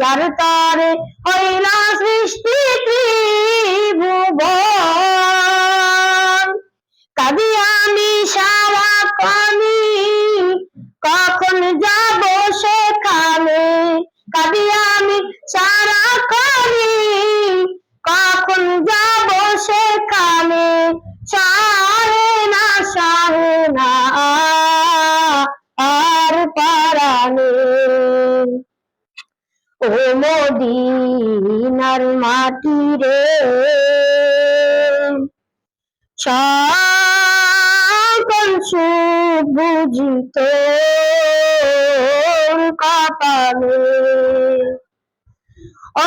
যার তারে হইল সৃষ্টি ত্রিভুবন। কাবি আমি সারা কানি, কখন যাব সেখানে? কাবি আমি সারা কানি, কখন যাব সেখানে? সারে না সারে না, আর পারানে ও মদিনার মাটি রে। সকল সুবুজিত কপালে। ও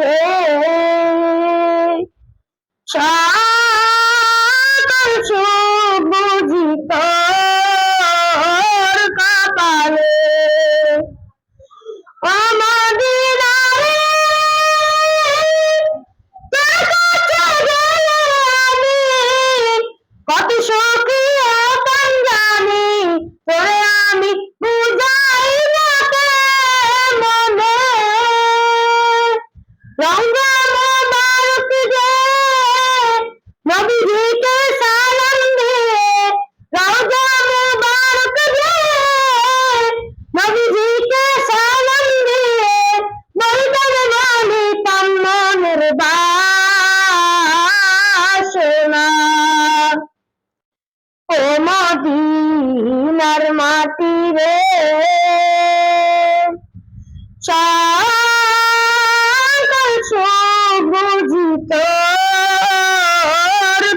রে ও মদিনার মাটি রে। সবুজিত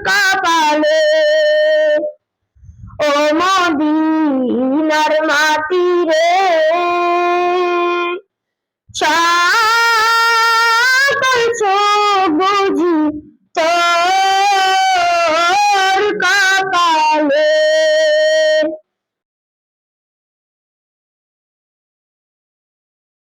কপালে।